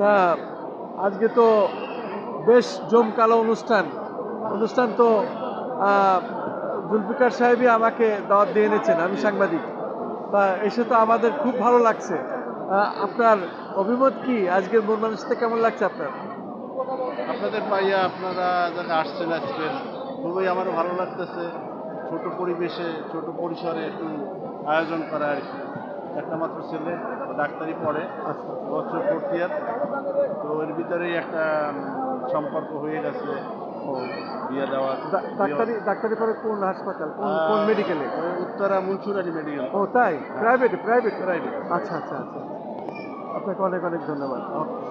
তা, আজকে তো বেশ জমকালো অনুষ্ঠান। অনুষ্ঠান তো জুলফিকার সাহেবই আমাকে দাওয়াত দিয়ে এনেছেন, আমি সাংবাদিক। তা, এসে তো আমাদের খুব ভালো লাগছে। আপনার অভিমত কি? আজকের মন মানুষতে কেমন লাগছে আপনার? আপনাদের পাইয়া আপনারা যারা আসছেন আজকের খুবই আমারও ভালো লাগতেছে। ছোট পরিবেশে, ছোট পরিসরে একটু আয়োজন করা আর কি। একটা মাত্র ছেলে ডাক্তারি পড়ে বছর ফোর্থ ইয়ার তো এর ভিতরেই একটা সম্পর্ক হয়ে গেছে ও বিয়ে দেওয়ার। ডা- ডাক্তারি ডাক্তারি পরে কোন হাসপাতাল কোন কোন মেডিকেলে উত্তরা মুন্সুরারি মেডিকেল ও তাই? Private private Private। আচ্ছা আচ্ছা আচ্ছা। আপনাকে অনেক অনেক ধন্যবাদ।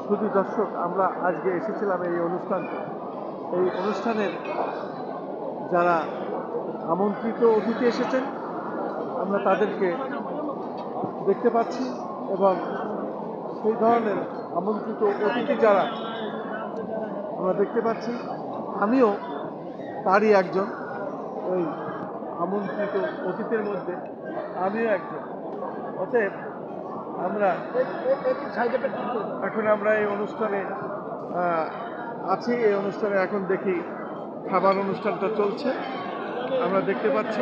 শুধু দর্শক আমরা আজকে এসেছিলাম এই অনুষ্ঠানকে। এই অনুষ্ঠানের যারা আমন্ত্রিত অতিথি এসেছেন আমরা তাদেরকে দেখতে পাচ্ছি এবং সেই ধরনের আমন্ত্রিত অতিথি যারা, আমরা দেখতে পাচ্ছি। আমিও তারই একজন, ওই আমন্ত্রিত অতীতের মধ্যে আমিও একজন। অতএব আমরা এখন আমরা এই অনুষ্ঠানে আছি, এই অনুষ্ঠানে এখন দেখি খাবার অনুষ্ঠানটা চলছে। আমরা দেখতে পাচ্ছি।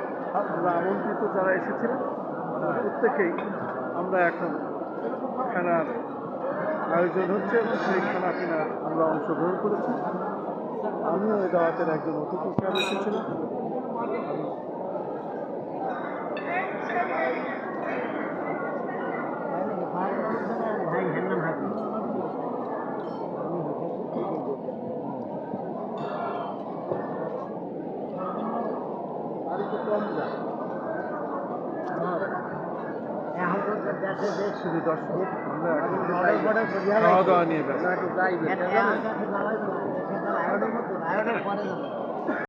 আমরা আমন্ত্রিত যারা এসেছিলেন, প্রত্যেকেই আমরা এখন খেলার আয়োজন হচ্ছে এবং সেই খানা কেনার আমরা অংশগ্রহণ করেছি। আমিও এই দাওয়াতের একজন অতিথি হিসাবে এসেছিলাম। শুধু দর্শক আমরা এখন খাওয়া দাওয়া নিয়ে ব্যস্ত